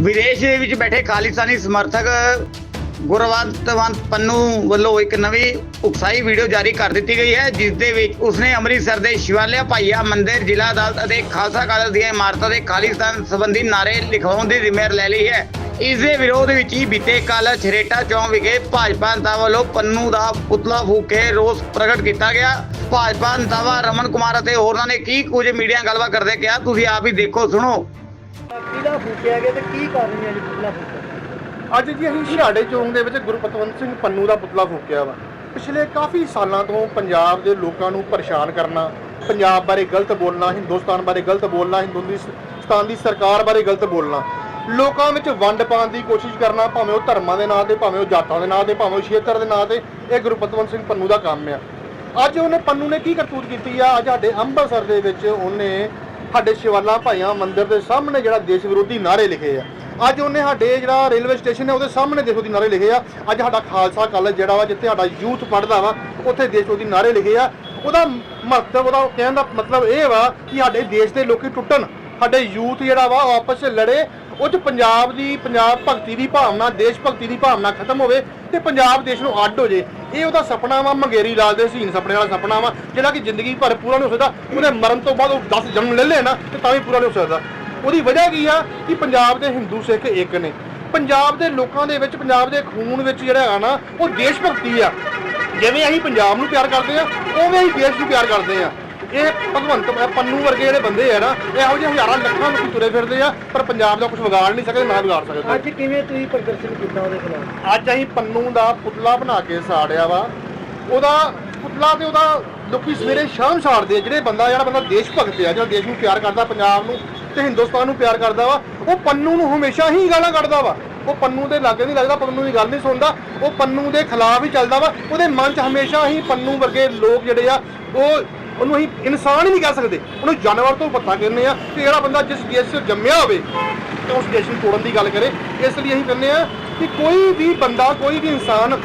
ਵਿਦੇਸ਼ ਦੇ ਵਿੱਚ ਬੈਠੇ ਖਾਲਿਸਤਾਨੀ ਸਮਰਥਕ ਗੁਰਵੰਤਵੰਤ ਪੰਨੂ ਵੱਲੋਂ ਇੱਕ ਨਵੀਂ ਉਕਸਾਈ ਵੀਡੀਓ ਜਾਰੀ ਕਰ ਦਿੱਤੀ ਗਈ ਹੈ, ਜਿਸ ਦੇ ਵਿੱਚ ਉਸਨੇ ਅੰਮ੍ਰਿਤਸਰ ਦੇ ਸ਼ਿਵਾਲਿਆ ਭਾਈਆ ਮੰਦਿਰ, ਜ਼ਿਲ੍ਹਾ ਅਦਾਲਤ ਅਤੇ ਖਾਲਸਾ ਕਾਲਜ ਦੀਆਂ ਇਮਾਰਤਾਂ ਦੇ ਖਾਲਿਸਤਾਨ ਸੰਬੰਧੀ ਨਾਰੇ ਲਿਖਵਾਉਣ ਦੀ ਜ਼ਿੰਮੇਵਾਰੀ ਲੈ ਲਈ ਹੈ। ਇਸ ਦੇ ਵਿਰੋਧ ਵਿੱਚ ਹੀ ਬੀਤੇ ਕੱਲ ਛਰੇਟਾ ਚੌਂਕ ਵਿਖੇ ਭਾਜਪਾ ਨੇਤਾ ਵੱਲੋਂ ਪੰਨੂ ਦਾ ਪੁਤਲਾ ਫੂਕ ਕੇ ਰੋਸ ਪ੍ਰਗਟ ਕੀਤਾ ਗਿਆ। ਭਾਜਪਾ ਨੇਤਾਵਾ ਰਮਨ ਕੁਮਾਰ ਅਤੇ ਹੋਰਨਾਂ ਨੇ ਕੀ ਕੁਝ ਮੀਡੀਆ ਗੱਲਬਾਤ ਕਰਦੇ ਕਿਹਾ, ਤੁਸੀਂ ਆਪ ਹੀ ਦੇਖੋ, ਸੁਣੋ। ਕਿਹਦਾ ਫੂਕਿਆ ਗਿਆ ਤੇ ਕੀ ਕਾਰਨ ਹੈ ਜੀ ਪੁਤਲਾ ਫੂਕਿਆ? ਅੱਜ ਜੀ ਅਸੀਂ ਛਿਹਾੜੇ ਚੌਂਕ ਦੇ ਵਿੱਚ ਗੁਰਪਤਵੰਤ ਸਿੰਘ ਪੰਨੂ ਦਾ ਪੁਤਲਾ ਫੂਕਿਆ ਵਾ। ਪਿਛਲੇ ਕਾਫੀ ਸਾਲਾਂ ਤੋਂ ਪੰਜਾਬ ਦੇ ਲੋਕਾਂ ਨੂੰ ਪਰੇਸ਼ਾਨ ਕਰਨਾ, ਪੰਜਾਬ ਬਾਰੇ ਗਲਤ ਬੋਲਣਾ, ਹਿੰਦੁਸਤਾਨ ਬਾਰੇ ਗਲਤ ਬੋਲਣਾ, ਹਿੰਦੁਸਤਾਨ ਦੀ ਸਰਕਾਰ ਬਾਰੇ ਗਲਤ ਬੋਲਣਾ। ਲੋਕਾਂ ਵਿੱਚ ਵੰਡ ਪਾਉਣ ਦੀ ਕੋਸ਼ਿਸ਼ ਕਰਨਾ, ਭਾਵੇਂ ਉਹ ਧਰਮਾਂ ਦੇ ਨਾਂ ਤੇ, ਭਾਵੇਂ ਉਹ ਜਾਤਾਂ ਦੇ ਨਾਂ ਤੇ, ਭਾਵੇਂ ਉਹ ਖੇਤਰ ਦੇ ਨਾਂ ਤੇ, ਇਹ ਗੁਰਪਤਵੰਤ ਸਿੰਘ ਪੰਨੂ ਦਾ ਕੰਮ ਆ। ਅੱਜ ਉਹਨੇ ਪੰਨੂ ਨੇ ਕੀ ਕਰਤੂਤ ਕੀਤੀ ਆ? ਅੱਜ ਸਾਡੇ ਅੰਮ੍ਰਿਤਸਰ ਦੇ ਵਿੱਚ ਉਹਨੇ ਸਾਡੇ ਸ਼ਿਵਾਲਾ ਭਾਈਆਂ ਮੰਦਿਰ ਦੇ ਸਾਹਮਣੇ ਜਿਹੜਾ ਦੇਸ਼ ਵਿਰੋਧੀ ਨਾਰੇ ਲਿਖੇ ਆ। ਅੱਜ ਉਹਨੇ ਸਾਡੇ ਜਿਹੜਾ ਰੇਲਵੇ ਸਟੇਸ਼ਨ ਹੈ, ਉਹਦੇ ਸਾਹਮਣੇ ਦੇਸ਼ ਵਿਰੋਧੀ ਨਾਰੇ ਲਿਖੇ ਆ। ਅੱਜ ਸਾਡਾ ਖਾਲਸਾ ਕਾਲਜ ਜਿਹੜਾ ਵਾ, ਜਿੱਥੇ ਸਾਡਾ ਯੂਥ ਪੜ੍ਹਦਾ ਵਾ, ਉੱਥੇ ਦੇਸ਼ ਵਿਰੋਧੀ ਨਾਰੇ ਲਿਖੇ ਆ। ਉਹਦਾ ਮਹੱਤਵ, ਉਹਦਾ ਕਹਿਣ ਦਾ ਮਤਲਬ ਇਹ ਵਾ ਕਿ ਸਾਡੇ ਦੇਸ਼ ਦੇ ਲੋਕੀ ਟੁੱਟਣ, ਸਾਡੇ ਯੂਥ ਜਿਹੜਾ ਵਾ, ਉਹ ਆਪਸ ਵਿੱਚ ਲੜੇ ਉਹ 'ਚ ਪੰਜਾਬ ਦੀ, ਪੰਜਾਬ ਭਗਤੀ ਦੀ ਭਾਵਨਾ, ਦੇਸ਼ ਭਗਤੀ ਦੀ ਭਾਵਨਾ ਖਤਮ ਹੋਵੇ ਤੇ ਪੰਜਾਬ ਦੇਸ਼ ਨੂੰ ਅੱਡ ਹੋ ਜੇ। ਇਹ ਉਹਦਾ ਸੁਪਨਾ ਵਾ, ਮੰਗੇਰੀ ਲਾਲ ਦੇ ਸੀਨ ਸੁਪਨੇ ਵਾਲਾ ਸੁਪਨਾ ਵਾ, ਜਿਹੜਾ ਕਿ ਜ਼ਿੰਦਗੀ ਭਰ ਪੂਰਾ ਨਹੀਂ ਹੋ ਸਕਦਾ। ਉਹਦੇ ਮਰਨ ਤੋਂ ਬਾਅਦ ਉਹ 10 ਜਨਮ ਲੈ ਲੈ ਨਾ, ਤੇ ਤਾਂ ਵੀ ਪੂਰਾ ਨਹੀਂ ਹੋ ਸਕਦਾ। ਉਹਦੀ ਵਜ੍ਹਾ ਕੀ ਆ ਕਿ ਪੰਜਾਬ ਦੇ ਹਿੰਦੂ ਸਿੱਖ ਇੱਕ ਨੇ। ਪੰਜਾਬ ਦੇ ਲੋਕਾਂ ਦੇ ਵਿੱਚ, ਪੰਜਾਬ ਦੇ ਖੂਨ ਵਿੱਚ ਜਿਹੜਾ ਹੈਗਾ ਨਾ, ਉਹ ਦੇਸ਼ ਭਗਤੀ ਆ। ਜਿਵੇਂ ਅਸੀਂ ਪੰਜਾਬ ਨੂੰ ਪਿਆਰ ਕਰਦੇ ਆ, ਉਵੇਂ ਅਸੀਂ ਦੇਸ਼ ਨੂੰ ਪਿਆਰ ਕਰਦੇ ਆ। ਇਹ ਭਗਵੰਤ ਪੰਨੂ ਵਰਗੇ ਜਿਹੜੇ ਬੰਦੇ ਆ ਨਾ ਇਹੋ ਜਿਹੇ ਹਜ਼ਾਰਾਂ ਲੱਖਾਂ ਲੋਕੀ ਤੁਰੇ ਫਿਰਦੇ ਆ ਪਰ ਪੰਜਾਬ ਦਾ ਕੁਝ ਵਿਗਾੜ ਨਹੀਂ ਸਕਦੇ ਨਾ ਵਿਗਾੜ ਸਕਦੇ। ਅੱਜ ਕਿਵੇਂ ਤੁਸੀਂ ਪ੍ਰਦਰਸ਼ਨ ਕੀਤਾ ਉਹਦੇ ਖਿਲਾਫ? ਅੱਜ ਅਸੀਂ ਪੰਨੂ ਦਾ ਪੁਤਲਾ ਬਣਾ ਕੇ ਸਾੜਿਆ ਵਾ। ਉਹਦਾ ਪੁਤਲਾ ਤੇ ਉਹਦਾ ਲੋਕੀ ਸਵੇਰੇ ਸ਼ਾਮ ਸਾੜਦੇ ਆ ਜਿਹੜੇ ਬੰਦਾ ਜਿਹੜਾ ਬੰਦਾ ਦੇਸ਼ ਭਗਤ ਆ ਜਿਹੜਾ ਦੇਸ਼ ਨੂੰ ਪਿਆਰ ਕਰਦਾ ਪੰਜਾਬ ਨੂੰ ਤੇ ਹਿੰਦੁਸਤਾਨ ਨੂੰ ਪਿਆਰ ਕਰਦਾ ਵਾ ਉਹ ਪੰਨੂ ਨੂੰ ਹਮੇਸ਼ਾ ਹੀ ਗਾਲਾਂ ਕੱਢਦਾ ਵਾ। ਉਹ ਪੰਨੂ ਦੇ ਲਾਗੇ ਨਹੀਂ ਲੱਗਦਾ ਪੰਨੂ ਦੀ ਗੱਲ ਨਹੀਂ ਸੁਣਦਾ ਉਹ ਪੰਨੂ ਦੇ ਖਿਲਾਫ ਹੀ ਚੱਲਦਾ ਵਾ। ਉਹਦੇ ਮਨ 'ਚ ਹਮੇਸ਼ਾ ਹੀ ਪੰਨੂ ਵਰਗੇ ਲੋਕ ਜਿਹੜੇ ਆ ਉਹ ਉਹਨੂੰ ਅਸੀਂ ਇਨਸਾਨ ਹੀ ਨਹੀਂ ਕਹਿ ਸਕਦੇ। ਉਹਨੂੰ ਜਾਨਵਰ ਤੋਂ ਪੱਤਾ ਕਹਿੰਦੇ ਆ ਕਿ ਜਿਹੜਾ ਬੰਦਾ ਜਿਸ ਦੇਸ਼ 'ਚ ਜੰਮਿਆ ਹੋਵੇ ਤੇ ਉਸ ਦੇਸ਼ ਨੂੰ ਤੋੜਨ ਦੀ ਗੱਲ ਕਰੇ। ਇਸ ਲਈ ਅਸੀਂ ਕਹਿੰਦੇ ਆ ਕਿ ਕੋਈ ਵੀ ਬੰਦਾ, ਕੋਈ ਵੀ ਇਨਸਾਨ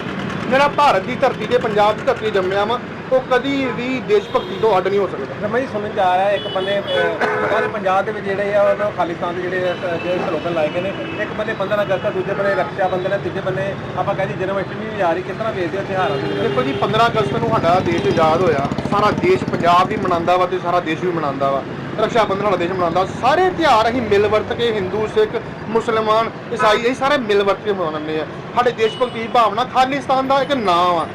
ਜਿਹੜਾ ਭਾਰਤ ਦੀ ਧਰਤੀ ਤੇ, ਪੰਜਾਬ ਦੀ ਧਰਤੀ ਤੇ ਜੰਮਿਆ ਵਾ ਉਹ ਕਦੀ ਵੀ ਦੇਸ਼ ਭਗਤੀ ਤੋਂ ਅੱਡ ਨਹੀਂ ਹੋ ਸਕਦਾ। ਰਮਨ ਜੀ ਸੁਣਨ ਚ ਆ ਰਿਹਾ ਇੱਕ ਬੰਦੇ ਸਾਰੇ ਪੰਜਾਬ ਦੇ ਵਿੱਚ ਜਿਹੜੇ ਆ ਉਹਨਾਂ ਖਾਲਿਸਤਾਨ ਦੇ ਜਿਹੜੇ ਜਿਹੜੇ ਸਲੋਗਨ ਲਾਏ ਗਏ ਨੇ। ਇੱਕ ਬੰਦੇ 15 ਅਗਸਤ ਆ ਦੂਜੇ ਬੰਦੇ ਰੱਖਿਆ ਬੰਧਨ ਹੈ ਤੀਜੇ ਬੰਦੇ ਆਪਾਂ ਕਹਿੰਦੇ ਜਨਮ ਅਸ਼ਟਮੀ ਵੀ ਆ ਰਹੀ ਕਿਸ ਤਰ੍ਹਾਂ ਵੇਚਦੇ ਹੋ ਵਿੱਚ? ਦੇਖੋ ਜੀ 15 ਅਗਸਤ ਨੂੰ ਸਾਡਾ ਦੇਸ਼ ਆਜ਼ਾਦ ਹੋਇਆ। ਸਾਰਾ ਦੇਸ਼ ਪੰਜਾਬ ਵੀ ਮਨਾਉਂਦਾ ਵਾ ਤੇ ਸਾਰਾ ਦੇਸ਼ ਵੀ ਮਨਾਉਂਦਾ ਵਾ। ਰਕਸ਼ਾ ਬੰਧਨ ਵਾਲਾ ਦੇਸ਼ ਮਨਾਉਂਦਾ। ਸਾਰੇ ਤਿਉਹਾਰ ਅਸੀਂ ਮਿਲ ਵਰਤ ਕੇ ਹਿੰਦੂ ਸਿੱਖ ਮੁਸਲਮਾਨ ਈਸਾਈ ਅਸੀਂ ਸਾਰੇ ਮਿਲ ਵਰਤ ਕੇ ਮਨਾਉਂਦੇ ਆ। ਸਾਡੇ ਦੇਸ਼ ਭਗਤੀ ਦੀ ਭਾਵਨਾ ਖਾਲਿਸਤਾਨ ਦਾ ਇੱਕ ਨਾਮ ਆ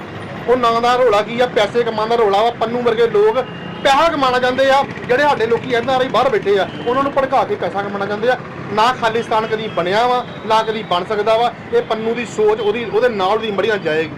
ਉਹ ਨਾਂ ਦਾ ਰੋਲਾ ਕੀ ਆ, ਪੈਸੇ ਕਮਾਉਣ ਦਾ ਰੋਲਾ ਵਾ, ਪੰਨੂ ਵਰਗੇ ਲੋਕ ਪੈਸਾ ਕਮਾਉਣਾ ਚਾਹੁੰਦੇ ਆ, ਜਿਹੜੇ ਸਾਡੇ ਲੋਕੀ ਇਹਨਾਂ ਰਹੀ ਬਾਹਰ ਬੈਠੇ ਆ, ਉਹਨਾਂ ਨੂੰ ਭੜਕਾ ਕੇ ਪੈਸਾ ਕਮਾਉਣਾ ਚਾਹੁੰਦੇ ਆ। ਨਾ ਖਾਲਿਸਤਾਨ ਕਦੀ ਬਣਿਆ ਵਾ, ਨਾ ਕਦੀ ਬਣ ਸਕਦਾ ਵਾ, ਇਹ ਪੰਨੂ ਦੀ ਸੋਚ ਉਹਦੀ, ਉਹਦੇ ਨਾਲ ਦੀ ਮੜੀਆਂ ਜਾਏਗੀ।